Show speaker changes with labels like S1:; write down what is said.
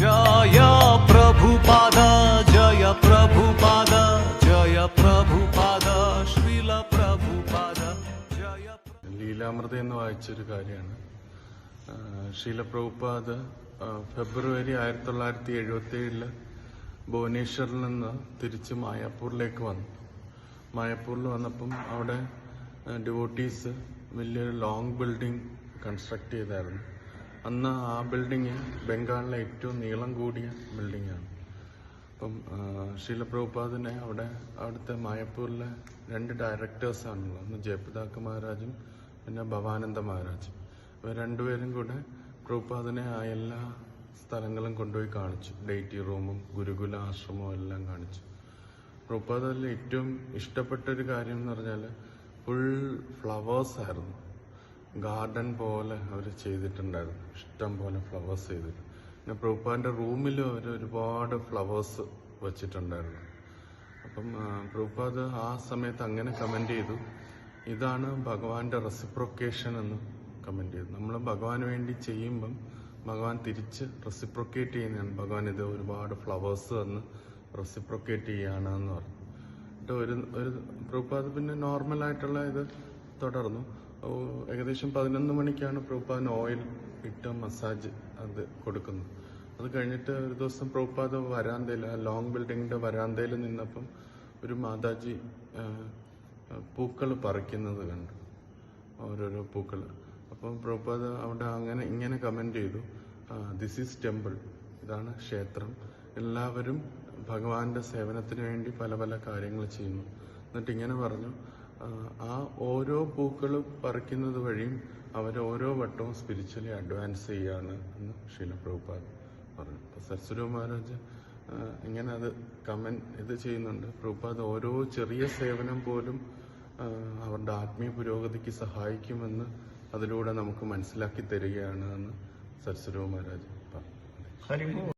S1: ജയ ജയ ജയ ജയ
S2: ലീലാമൃത എന്ന് വായിച്ചൊരു കാര്യമാണ്. ശീലപ്രഭുപാദ് ഫെബ്രുവരി ആയിരത്തി തൊള്ളായിരത്തി എഴുപത്തി ഏഴിൽ ഭുവനേശ്വറിൽ നിന്ന് തിരിച്ച് മായാപ്പൂരിലേക്ക് വന്നു. മായാപ്പൂരിൽ വന്നപ്പം അവിടെ ഡിവോട്ടീസ് വലിയൊരു ലോങ് ബിൽഡിംഗ് കൺസ്ട്രക്ട് ചെയ്തായിരുന്നു. അന്ന് ആ ബിൽഡിങ് ബംഗാളിലെ ഏറ്റവും നീളം കൂടിയ ബിൽഡിങ്ങാണ് അപ്പം ശീലപ്രഭുപാദിനെ അവിടെ അവിടുത്തെ മായപ്പൂരിലെ രണ്ട് ഡയറക്ടേഴ്സാണുള്ളത് ഒന്ന് ജയപ്രതാക്ക മഹാരാജും പിന്നെ ഭവാനന്ദ മഹാരാജും. ഇവർ രണ്ടുപേരും കൂടെ പ്രഭുപാദിനെ ആ എല്ലാ സ്ഥലങ്ങളും കൊണ്ടുപോയി കാണിച്ചു. ഡേറ്റി റൂമും ഗുരുകുല ആശ്രമവും എല്ലാം കാണിച്ചു. പ്രഭുപാദിൽ ഏറ്റവും ഇഷ്ടപ്പെട്ട ഒരു കാര്യം എന്ന് പറഞ്ഞാൽ ഫുൾ ഫ്ലവേഴ്സ് ആയിരുന്നു. ഗാർഡൻ പോലെ അവർ ചെയ്തിട്ടുണ്ടായിരുന്നു. ഇഷ്ടം പോലെ ഫ്ലവേഴ്സ് ചെയ്തിട്ട്. പിന്നെ പ്രഭുപ്പാന്റെ റൂമിൽ അവർ ഒരുപാട് ഫ്ലവേഴ്സ് വെച്ചിട്ടുണ്ടായിരുന്നു. അപ്പം പ്രഭുപാദ് ആ സമയത്ത് അങ്ങനെ കമന്റ് ചെയ്തു. ഇതാണ് ഭഗവാന്റെ റെസിപ്രൊക്കേഷൻ എന്ന് കമന്റ് ചെയ്തു. നമ്മൾ ഭഗവാന് വേണ്ടി ചെയ്യുമ്പം ഭഗവാൻ തിരിച്ച് റെസിപ്രൊക്കേറ്റ് ചെയ്യുന്നതാണ്. ഭഗവാൻ ഇത് ഒരുപാട് ഫ്ലവേഴ്സ് തന്ന് റെസിപ്രൊക്കേറ്റ് ചെയ്യാണ് എന്ന് പറഞ്ഞു. എന്നിട്ട് ഒരു ഒരു പ്രഭുപാദ് പിന്നെ നോർമലായിട്ടുള്ള ഇത് തുടർന്നു. ഏകദേശം പതിനൊന്ന് മണിക്കാണ് പ്രോപ്പാൻ ഓയിൽ ഇട്ട് മസാജ് അത് കൊടുക്കുന്നത്. അത് കഴിഞ്ഞിട്ട് ഒരു ദിവസം പ്രോപ്പാത് വരാന്തയിൽ ആ ലോങ് ബിൽഡിങ്ങിന്റെ വരാന്തയിൽ നിന്നപ്പം ഒരു മാതാജി പൂക്കൾ പറിക്കുന്നത് കണ്ടു. ഓരോരോ പൂക്കൾ. അപ്പം പ്രോപ്പാത് അവിടെ അങ്ങനെ ഇങ്ങനെ കമന്റ് ചെയ്തു. ദിസ് ഈസ് ടെമ്പിൾ ഇതാണ് ക്ഷേത്രം. എല്ലാവരും ഭഗവാന്റെ സേവനത്തിന് വേണ്ടി പല പല കാര്യങ്ങൾ ചെയ്യുന്നു. എന്നിട്ട് ഇങ്ങനെ പറഞ്ഞു ആ, ഓരോ പൂക്കളും പറിക്കുന്നത് വഴിയും അവർ ഓരോ വട്ടവും സ്പിരിച്വലി അഡ്വാൻസ് ചെയ്യാണ് എന്ന് ശീല പ്രഭുപാദ് പറഞ്ഞു. അപ്പൊ സരസ്വതി മഹാരാജ് ഇങ്ങനെ അത് കമന്റ് ഇത് ചെയ്യുന്നുണ്ട്. പ്രഭുപാദ് ഓരോ ചെറിയ സേവനം പോലും അവരുടെ ആത്മീയ പുരോഗതിക്ക് സഹായിക്കുമെന്ന് അതിലൂടെ നമുക്ക് മനസ്സിലാക്കി തരികയാണ് എന്ന് സരസ്വതി മഹാരാജ് പറഞ്ഞു.